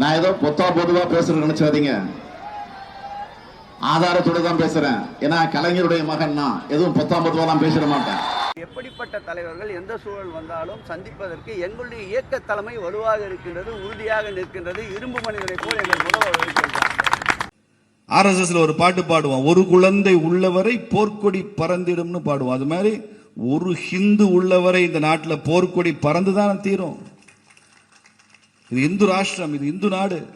நான் ஏதோ பொத்தா பொதுவா பேசுறேன்னு நினைச்சாதீங்க ஆதாரத்தோட தான் பேசுறேன். ஏன்னா கலைஞருடைய மகன் நான். எதுவும் பொத்தாம் பொதுவாலாம் பேசிட மாட்டேன். எப்படிப்பட்ட தலைவர்கள் எந்த சூழல் வந்தாலும் சந்திப்பதற்கு எங்களுடைய இயக்க தலைமை வலுவாக இருக்கின்றது உறுதியாக நிற்கின்றது. இரும்பு மனிதனை போல் எங்கள் உறவு இருக்கின்றார் ஆர்எஸ்எஸ்ல ஒரு பாட்டு பாடுவான் ஒரு குழந்தை உள்ளவரை போர்க்கொடி பறந்திடும்னு பாடுவோம் அது மாதிரி ஒரு ஹிந்து உள்ளவரை இந்த நாட்டில் போர்க்கொடி பறந்து தானே தீரும். இது இந்து ராஷ்டிரம் இது இந்து நாடு.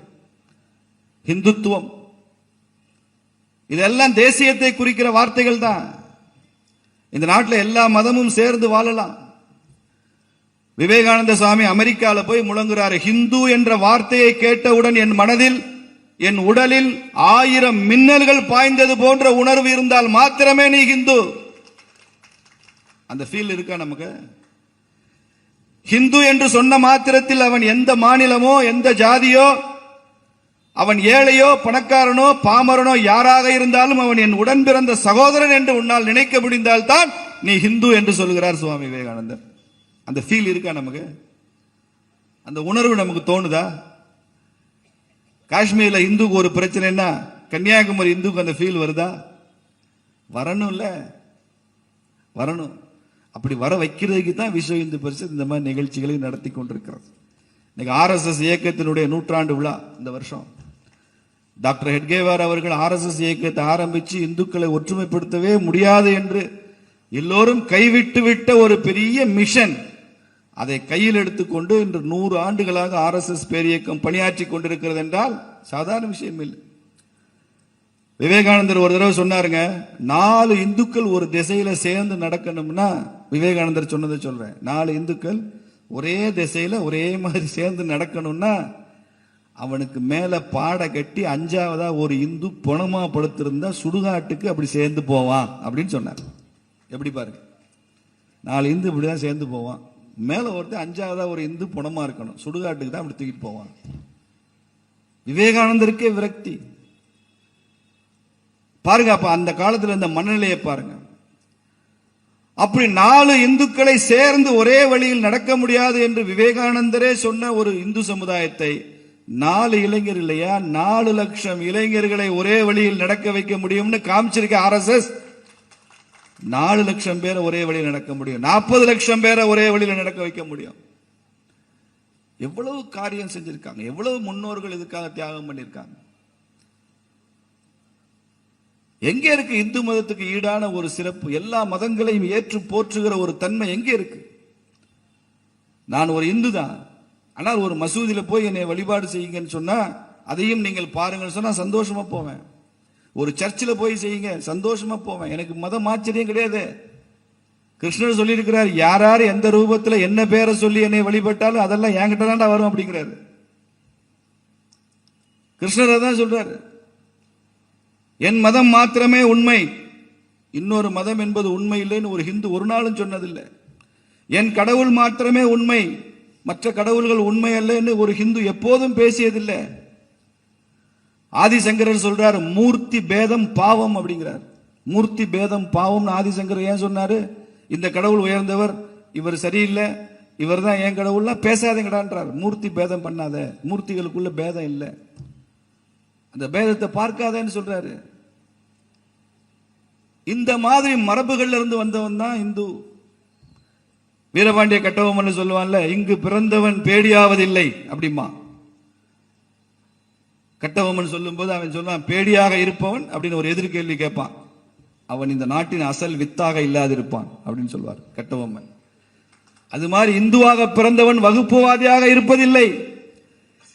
ஹிந்துத்துவம். இதெல்லாம் தேசியத்தை குறிக்கிற வார்த்தைகள் தான். இந்த நாட்டில் எல்லா மதமும் சேர்ந்து வாழலாம். விவேகானந்த சுவாமி அமெரிக்காவில் போய் முழங்குறாரு ஹிந்து என்ற வார்த்தையை கேட்டவுடன் என் மனதில் என் உடலில் ஆயிரம் மின்னல்கள் பாய்ந்தது போன்ற உணர்வு இருந்தால் மாத்திரமே நீ ஹிந்து. அந்த ஃபீல் இருக்கா நமக்கு? ஹிந்து என்று சொன்ன மாத்திரத்தில் அவன் எந்த மாநிலமோ எந்த ஜாதியோ அவன் ஏழையோ பணக்காரனோ பாமரனோ யாராக இருந்தாலும் அவன் என் உடன் பிறந்த சகோதரன் என்று உன்னால் நினைக்க முடிந்தால்தான் நீ ஹிந்து என்று சொல்கிறார் சுவாமி விவேகானந்தர். அந்த ஃபீல் இருக்கா நமக்கு? அந்த உணர்வு நமக்கு தோணுதா? காஷ்மீர்ல இந்துக்கு ஒரு பிரச்சனைன்னா கன்னியாகுமரி இந்துக்கு அந்த ஃபீல் வருதா? வரணும்ல. வரணும். அப்படி வர வைக்கிறதுக்கு தான் விஸ்வ இந்து பரிஷத் இந்த மாதிரி நிகழ்ச்சிகளை நடத்தி கொண்டிருக்கிறது. இன்னைக்கு ஆர்எஸ்எஸ் இயக்கத்தினுடைய நூற்றாண்டு விழா இந்த வருஷம். டாக்டர் ஹெட்கேவார் அவர்கள் ஆர்எஸ்எஸ் இயக்கத்தை ஆரம்பித்து இந்துக்களை ஒற்றுமைப்படுத்தவே முடியாது என்று எல்லோரும் கைவிட்டு விட்ட ஒரு பெரிய மிஷன். அதை கையில் எடுத்துக்கொண்டு இன்று நூறு ஆண்டுகளாக ஆர்எஸ்எஸ் பேரியக்கம் பணியாற்றி கொண்டிருக்கிறது என்றால் சாதாரண விஷயம் இல்லை. விவேகானந்தர் ஒரு தடவை சொன்னாருங்க நாலு இந்துக்கள் ஒரு திசையில சேர்ந்து நடக்கணும்னா விவேகானந்தர் சொன்னதை சொல்றேன். நாலு இந்துக்கள் ஒரே திசையில ஒரே மாதிரி சேர்ந்து நடக்கணும்னா அவனுக்கு மேல பாட கட்டி அஞ்சாவதா ஒரு இந்து புணமா படுத்திருந்தா சுடுகாட்டுக்கு அப்படி சேர்ந்து போவான் அப்படின்னு சொன்னார். எப்படி பாருங்க. நாலு இந்து இப்படிதான் சேர்ந்து போவான். மேல ஒருத்தர் அஞ்சாவதா ஒரு இந்து பணமா இருக்கணும். சுடுகாட்டுக்கு தான் அப்படி தூக்கிட்டு போவான். விவேகானந்தருக்கே விரக்தி. பாருங்க அப்ப அந்த காலத்துல இந்த மனநிலையை பாருங்க. அப்படி நாலு இந்துக்களை சேர்ந்து ஒரே வழியில் நடக்க முடியாது என்று விவேகானந்தரே சொன்ன ஒரு இந்து சமுதாயத்தை நாலு இளைஞர் இல்லையா? நாலு லட்சம் இளைஞர்களை ஒரே வழியில் நடக்க வைக்க முடியும்னு காமிச்சிருக்க ஆர்எஸ்எஸ். நாலு லட்சம் பேரை ஒரே வழியில் நடக்க முடியும். நாற்பது லட்சம் பேரை ஒரே வழியில் நடக்க வைக்க முடியும். எவ்வளவு காரியம் செஞ்சிருக்காங்க. எவ்வளவு முன்னோர்கள் இதுக்காக தியாகம் பண்ணியிருக்காங்க எங்கே இருக்கு இந்து மதத்துக்கு ஈடான ஒரு சிறப்பு? எல்லா மதங்களையும் ஏற்று போற்றுகிற ஒரு தன்மை எங்கே இருக்கு? நான் ஒரு இந்து தான். ஆனால் ஒரு மசூதியில் போய் என்னை வழிபாடு செய்யுங்கன்னு சொன்னா அதையும் நீங்கள் பாருங்கன்னு சொன்னா சந்தோஷமா போவேன். ஒரு சர்ச்சில் போய் செய்யுங்க சந்தோஷமா போவேன். எனக்கு மதம் ஆச்சரியம் கிடையாது. கிருஷ்ணர் சொல்லியிருக்கிறார் யார் யார் எந்த ரூபத்தில் என்ன பேரை சொல்லி என்னை வழிபட்டாலும் அதெல்லாம் என்கிட்ட தான்டா வரும் அப்படிங்கிறாரு. கிருஷ்ணர் தான் சொல்றாரு என் மதம் மாத்திரமே உண்மை. இன்னொரு மதம் என்பது உண்மை இல்லைன்னு ஒரு ஹிந்து ஒரு நாளும் சொன்னதில்லை. என் கடவுள் மாத்திரமே உண்மை. மற்ற கடவுள்கள் உண்மை அல்லன்னு ஒரு ஹிந்து எப்போதும் பேசியதில்லை. ஆதிசங்கரர் சொல்றார் மூர்த்தி பேதம் பாவம் அப்படிங்கிறார். மூர்த்தி பேதம் பாவம்னு ஆதிசங்கரர் ஏன் சொன்னாரு? இந்த கடவுள் உயர்ந்தவர் இவர் சரியில்லை. இவர் தான் என் கடவுள்லாம் பேசாதீங்கடான்றார். மூர்த்தி பேதம் பண்ணாத. மூர்த்திகளுக்குள்ள பேதம் இல்லை. அந்த பேதத்தை பார்க்காதேன்னு சொல்றாரு. இந்த மாதிரி மரபுகள்ல இருந்து வந்தவன் தான் இந்து. வீரபாண்டிய கட்டபொம்மன் சொல்லுவான்ல இங்கு பிறந்தவன் பேடியாவதில்லை அப்படிமா கட்டபொம்மன் சொல்லும்போது அவன் சொல்லுவான் பேடியாக இருப்பவன் அப்படின்னு ஒரு எதிர்கேள்வி கேட்பான். அவன் இந்த நாட்டின் அசல் வித்தாக இல்லாதிருப்பான் அப்படின்னு சொல்வார் கட்டபொம்மன். அது மாதிரி இந்துவாக பிறந்தவன் வகுப்புவாதியாக இருப்பதில்லை.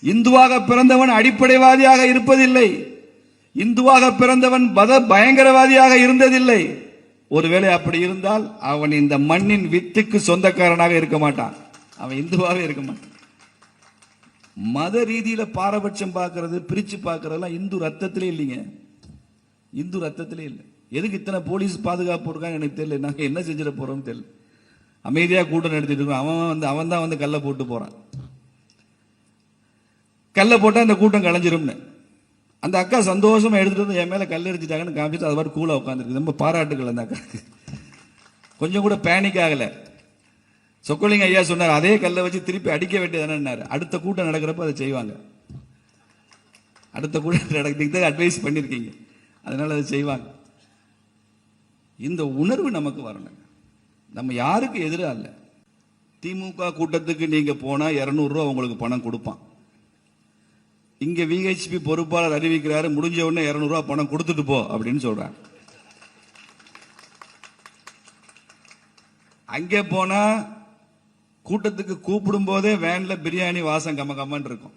இந்துவாக பிறந்தவன் அடிப்படைவாதியாக இருப்பதில்லை. இந்துவாக பிறந்தவன் பத பயங்கரவாதியாக இருந்ததில்லை. ஒருவேளை அப்படி இருந்தால் அவன் இந்த மண்ணின் வித்துக்கு சொந்தக்காரனாக இருக்க மாட்டான். அவன் இந்துவாகவே இருக்க மாட்டான். மத ரீதியில பாரபட்சம் பார்க்கறது பிரிச்சு பார்க்கறதெல்லாம் இந்து ரத்தத்திலே இல்லைங்க. இந்து ரத்தத்திலே இல்லை. எதுக்கு இத்தனை போலீஸ் பாதுகாப்பு இருக்காங்க எனக்கு தெரியல. நாங்கள் என்ன செஞ்சிட போறோம்னு தெரியல. அமைதியாக கூட்டம் நடத்திட்டு இருக்கோம். அவன் வந்து அவன் தான் வந்து கல்லை போட்டு போறான். கல்லை போட்டால் அந்த கூட்டம் கலைஞ்சிரும்னு. அந்த அக்கா சந்தோஷமாக எடுத்துகிட்டு வந்து என் மேலே கல் எரிஞ்சிட்டாங்கன்னு காமிச்சு அது மாதிரி கூலாக உட்காந்துருக்கு ரொம்ப பாராட்டுகள் அந்த அக்கா கொஞ்சம் கூட பேனிக் ஆகலை. சொக்கலிங்க ஐயா சொன்னார் அதே கல்லை வச்சு திருப்பி அடிக்க வேண்டியதானே அடுத்த கூட்டம் நடக்கிறப்ப அதை செய்வாங்க. அடுத்த கூட்டம் நடக்கிறதுக்கு அட்வைஸ் பண்ணியிருக்கீங்க அதனால அதை செய்வாங்க. இந்த உணர்வு நமக்கு வரணுங்க. நம்ம யாருக்கு எதிராக இல்லை. திமுக கூட்டத்துக்கு நீங்கள் போனால் இரநூறுவா உங்களுக்கு பணம் கொடுப்பான். இங்க விஹெச்பி பொறுப்பாளர் அறிவிக்கிறாரு முடிஞ்ச உடனே 200 பணம் கொடுத்துட்டு போ அப்படின்னு சொல்றாங்க. அங்கே போனா கூட்டத்துக்கு கூப்பிடும் போதே வேன்ல பிரியாணி வாசம் கம்ம கம்மன் இருக்கும்.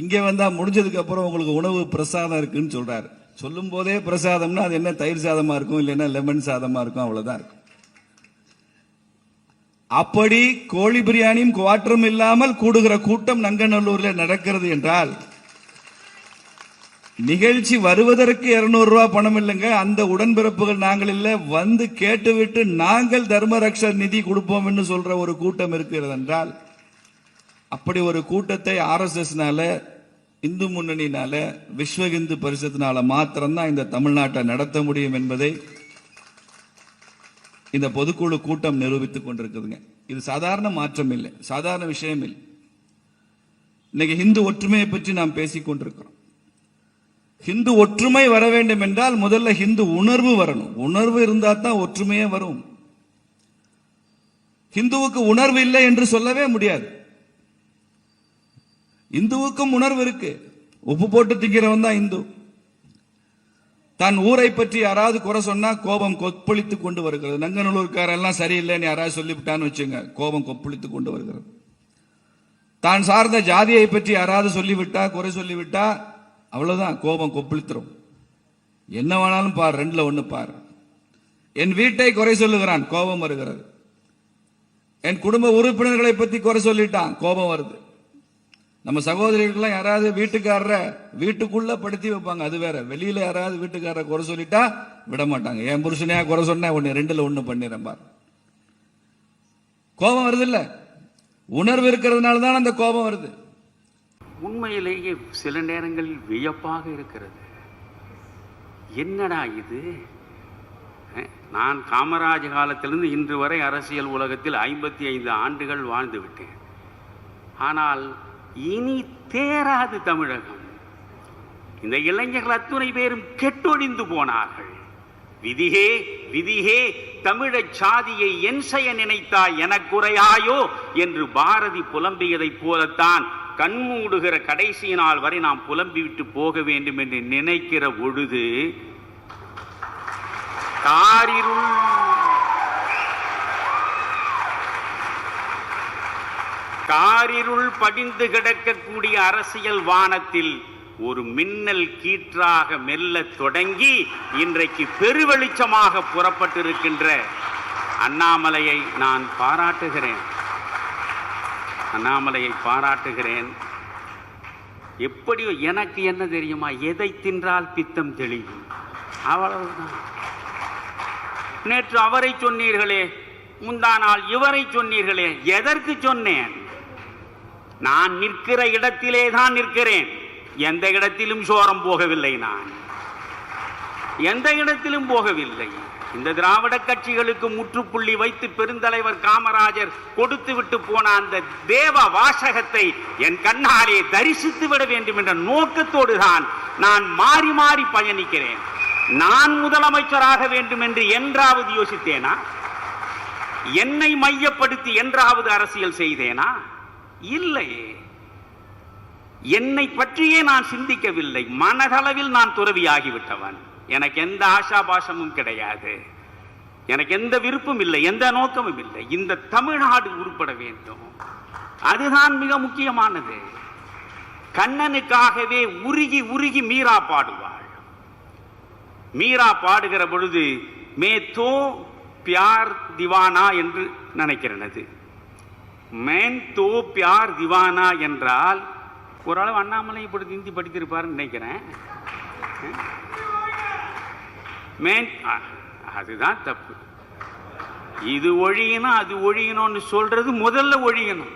இங்க வந்தா முடிஞ்சதுக்கு அப்புறம் உங்களுக்கு உணவு பிரசாதம் இருக்குன்னு சொல்றாரு. சொல்லும் போதே பிரசாதம்னா அது என்ன தயிர் சாதமா இருக்கும் இல்லைன்னா லெமன் சாதமா இருக்கும் அவ்வளவுதான் இருக்கும். அப்படி கோழி பிரியாணியும் குவாட்டரும் இல்லாமல் கூடுகிற கூட்டம் நங்கநல்லூரில் நடக்கிறது என்றால் நிகழ்ச்சி வருவதற்கு 200 ரூபாய் பணம் இல்லைங்க. அந்த உடன்பிறப்புகள் நாங்கள் இல்லை. வந்து கேட்டுவிட்டு நாங்கள் தர்மரக்ஷர் நிதி கொடுப்போம் சொல்ற ஒரு கூட்டம் இருக்கிறது என்றால் அப்படி ஒரு கூட்டத்தை ஆர்எஸ்எஸ்னால இந்து முன்னணினால விஸ்வ இந்து பரிசத்தினால மாத்திரம்தான் இந்த தமிழ்நாட்டை நடத்த முடியும் என்பதை இந்த பொதுக்குழு கூட்டம் நிரூபித்துக் கொண்டிருக்குதுங்க. இது சாதாரண மாற்றம் இல்லை. சாதாரண விஷயம் இல்லை. இன்னைக்கு ஹிந்து ஒற்றுமையை பற்றி நாம் பேசிக் கொண்டிருக்கிறோம். ஹிந்து ஒற்றுமை வர வேண்டும் என்றால் முதல்ல ஹிந்து உணர்வு வரணும். உணர்வு இருந்தால் தான் ஒற்றுமையே வரும். ஹிந்துவுக்கு உணர்வு இல்லை என்று சொல்லவே முடியாது. இந்துவுக்கும் உணர்வு இருக்கு. உப்பு போட்டு திங்கிறவன் தான் இந்து. தன் ஊரை பற்றி யாராவது குறை சொன்னா கோபம் கொப்பளித்து கொண்டு வருகிறது. நங்கநல்லூர்காரன் எல்லாம் சரியில்லைன்னு யாராவது சொல்லிவிட்டான்னு வச்சுங்க கோபம் கொப்பளித்து கொண்டு வருகிறது. தான் சார்ந்த ஜாதியை பற்றி யாராவது சொல்லிவிட்டா குறை சொல்லிவிட்டா அவ்வளவுதான் கோபம் கொப்பளித்துரும். என்ன வேணாலும் பார் ரெண்டுல ஒண்ணு பார். என் வீட்டை குறை சொல்லுகிறான் கோபம் வருகிறது. என் குடும்ப உறுப்பினர்களை பத்தி குறை சொல்லிட்டான் கோபம் வருது. நம்ம சகோதரிகள்லாம் யாராவது வீட்டுக்காரர வீட்டுக்குள்ள படுத்தி வைப்பாங்க. அது வேற. வெளியில யாராவது வீட்டுக்காரரை குறை சொல்லிட்டா விட மாட்டாங்க. என் புருஷனையா குறை சொன்னேன் ஒண்ணு ரெண்டுல ஒண்ணு பண்ணிடுறேன் பார். கோபம் வருது இல்ல உணர்வு இருக்கிறதுனால தான் அந்த கோபம் வருது. உண்மையிலேயே சில நேரங்களில் வியப்பாக இருக்கிறது. என்னடா இது? நான் காமராஜ் காலத்திலிருந்து இன்று வரை அரசியல் உலகத்தில் ஐம்பத்தி ஐந்து ஆண்டுகள் வாழ்ந்து விட்டேன். ஆனால் இனி தேராது தமிழகம். இந்த இளைஞர்கள் அத்துணை பேரும் கெட்டொழிந்து போனார்கள். விதியே விதியே தமிழச் சாதியை என் செய்ய நினைத்தாய் எனக்குறையாயோ என்று பாரதி புலம்பியதைப் போலத்தான் கண்மூடுகிற கடைசி நாள் வரை நாம் புலம்பிவிட்டு போக வேண்டும் என்று நினைக்கிற பொழுது காரிருள் காரிருள் படிந்து கிடக்கக்கூடிய அரசியல் வானத்தில் ஒரு மின்னல் கீற்றாக மெல்ல தொடங்கி இன்றைக்கு பெருவெளிச்சமாக புறப்பட்டிருக்கின்ற அண்ணாமலையை நான் பாராட்டுகிறேன். அண்ணாமலையை பாராட்டுகிறேன். எப்படியோ எனக்கு என்ன தெரியுமா? எதை தின்றால் பித்தம் தெளியும்? அவ்வளவுதான். நேற்று அவரை சொன்னீர்களே முந்தா நாள் இவரை சொன்னீர்களே எதற்கு சொன்னேன்? நான் நிற்கிற இடத்திலே தான் நிற்கிறேன். எந்த இடத்திலும் சோரம் போகவில்லை நான். எந்த இடத்திலும் போகவில்லை. இந்த திராவிட கட்சிகளுக்கு முற்றுப்புள்ளி வைத்து பெருந்தலைவர் காமராஜர் கொடுத்து விட்டு போன அந்த தேவ வாசகத்தை என் கண்ணாலே தரிசித்து விட வேண்டும் என்ற நோக்கத்தோடு தான் நான் மாறி மாறி பயணிக்கிறேன். நான் முதலமைச்சராக வேண்டும் என்று என்றாவது யோசித்தேனா? என்னை மையப்படுத்தி என்றாவது அரசியல் செய்தேனா? இல்லை. என்னை பற்றியே நான் சிந்திக்கவில்லை. மனதளவில் நான் துறவியாகிவிட்டவன். எனக்கு எந்த ஆசாபாசமும் கிடையாது. எனக்கு எந்த விருப்பம் இல்லை எந்த நோக்கமும் இல்லை. இந்த தமிழ்நாடு உருப்பட வேண்டும். அதுதான் மிக முக்கியமானது. கண்ணனுக்காகவே உருகி உருகி மீரா பாடுவாள். மீரா பாடுகிற பொழுது மே தோ பியார் திவானா என்று நினைக்கிறேன் அது மேன் தோ பியார் திவானா என்றால் ஓரளவு அண்ணாமலை இப்படி ஹிந்தி படித்திருப்பாருன்னு நினைக்கிறேன். மேன் அதுதான் தப்பு. இது ஒழியணும் அது ஒழியணும்னு சொல்றது முதல்ல ஒழியணும்.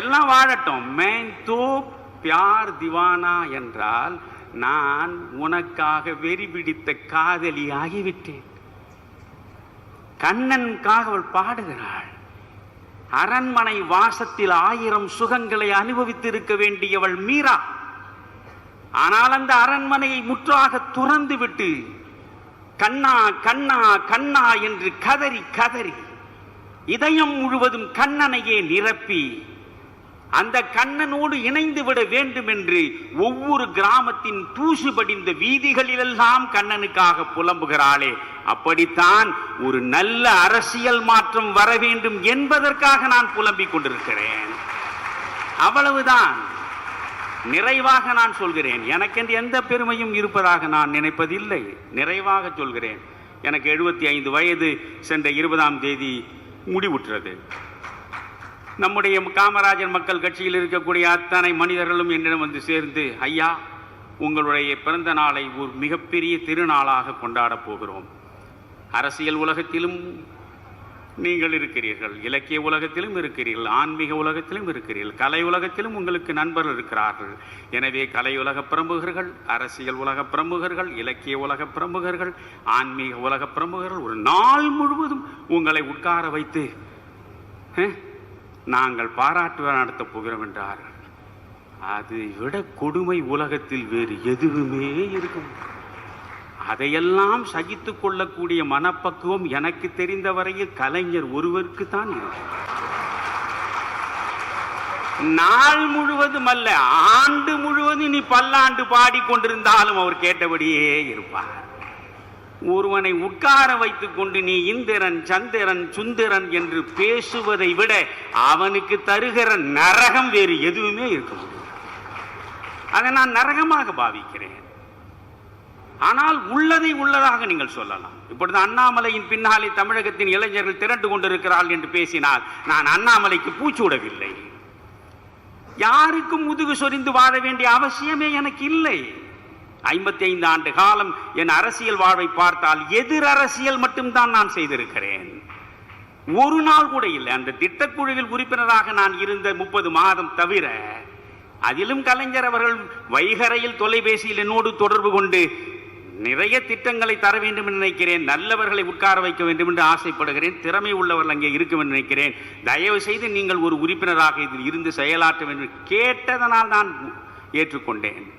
எல்லாம் வாழட்டும். மேன் தோ பியார் திவானா என்றால் நான் உனக்காக வெறி பிடித்த காதலி ஆகிவிட்டேன் கண்ணனுக்காக அவள் பாடுகிறாள். அரண்மனை வாசத்தில் ஆயிரம் சுகங்களை அனுபவித்திருக்க வேண்டியவள் மீரா. ஆனால் அந்த அரண்மனையை முற்றாக துறந்து விட்டு கண்ணா கண்ணா கண்ணா என்று கதறி கதறி இதயம் முழுவதும் கண்ணனையே நிரப்பி அந்த கண்ணனோடு இணைந்து விட வேண்டும் என்று ஒவ்வொரு கிராமத்தின் தூசு படிந்த வீதிகளிலெல்லாம் கண்ணனுக்காக புலம்புகிறாளே. அப்படித்தான் ஒரு நல்ல அரசியல் மாற்றம் வர வேண்டும் என்பதற்காக நான் புலம்பிக் கொண்டிருக்கிறேன். அவ்வளவுதான். நிறைவாக நான் சொல்கிறேன். எனக்கென்று எந்த பெருமையும் இருப்பதாக நான் நினைப்பதில்லை. நிறைவாக சொல்கிறேன். எனக்கு எழுபத்தி ஐந்து வயது. சென்ற இருபதாம் தேதி முடிவுற்றது. நம்முடைய காமராஜர் மக்கள் கட்சியில் இருக்கக்கூடிய அத்தனை மனிதர்களும் என்னிடம் வந்து சேர்ந்து ஐயா உங்களுடைய பிறந்த நாளை ஒரு மிகப்பெரிய திருநாளாக கொண்டாடப் போகிறோம். அரசியல் உலகத்திலும் நீங்கள் இருக்கிறீர்கள் இலக்கிய உலகத்திலும் இருக்கிறீர்கள் ஆன்மீக உலகத்திலும் இருக்கிறீர்கள் கலை உலகத்திலும் உங்களுக்கு நண்பர்கள் இருக்கிறார்கள். எனவே கலை உலக பிரமுகர்கள் அரசியல் உலக பிரமுகர்கள் இலக்கிய உலக பிரமுகர்கள் ஆன்மீக உலக பிரமுகர்கள் ஒரு நாள் முழுவதும் உங்களை உட்கார வைத்து நாங்கள் பாராட்டு நடத்தப் போகிறோம் என்றார்கள். அதை விட கொடுமை உலகத்தில் வேறு எதுவுமே இருக்கும். அதையெல்லாம் சகித்துக் கொள்ளக்கூடிய மனப்பக்குவம் எனக்கு தெரிந்த வரையில் கலைஞர் ஒருவருக்கு தான் இருக்கும். நாள் முழுவதும் அல்ல ஆண்டு முழுவதும் நீ பல்லாண்டு பாடிக்கொண்டிருந்தாலும் அவர் கேட்டபடியே இருப்பார். ஒருவனை உட்கார வைத்துக் கொண்டு நீ இந்திரன் சந்திரன் சுந்திரன் என்று பேசுவதை விட அவனுக்கு தருகிற நரகம் வேறு எதுவுமே இருக்க முடியாது. அதை நான் நரகமாக பாவிக்கிறேன். ஆனால் உள்ளதை உள்ளதாக நீங்கள் சொல்லலாம். இப்பொழுது அண்ணாமலையின் பின்னாலே தமிழகத்தின் இளைஞர்கள் திரண்டு கொண்டிருக்கிறார்கள் என்று பேசினால் நான் அண்ணாமலைக்கு பூச்சூடவில்லை யாருக்கும் முதுகு சொரிந்து வாழ வேண்டிய அவசியமே எனக்கு இல்லை. ஐம்பத்தி ஐந்து ஆண்டு காலம் என் அரசியல் வாழ்வை பார்த்தால் எதிர் அரசியல் மட்டும்தான் நான் செய்திருக்கிறேன். ஒரு நாள் கூட இல்லை. அந்த திட்டக்குழுவில் உறுப்பினராக நான் இருந்த முப்பது மாதம் தவிர அதிலும் கலைஞர் அவர்கள் வைகரையில் தொலைபேசியில் என்னோடு தொடர்பு கொண்டு நிறைய திட்டங்களை தர வேண்டும் என்று நினைக்கிறேன். நல்லவர்களை உட்கார வைக்க வேண்டும் என்று ஆசைப்படுகிறேன். திறமை உள்ளவர்கள் அங்கே இருக்கும் என்று நினைக்கிறேன். தயவு செய்து நீங்கள் ஒரு உறுப்பினராக இதில் இருந்து செயலாற்ற வேண்டும். கேட்டதனால் நான் ஏற்றுக்கொண்டேன்.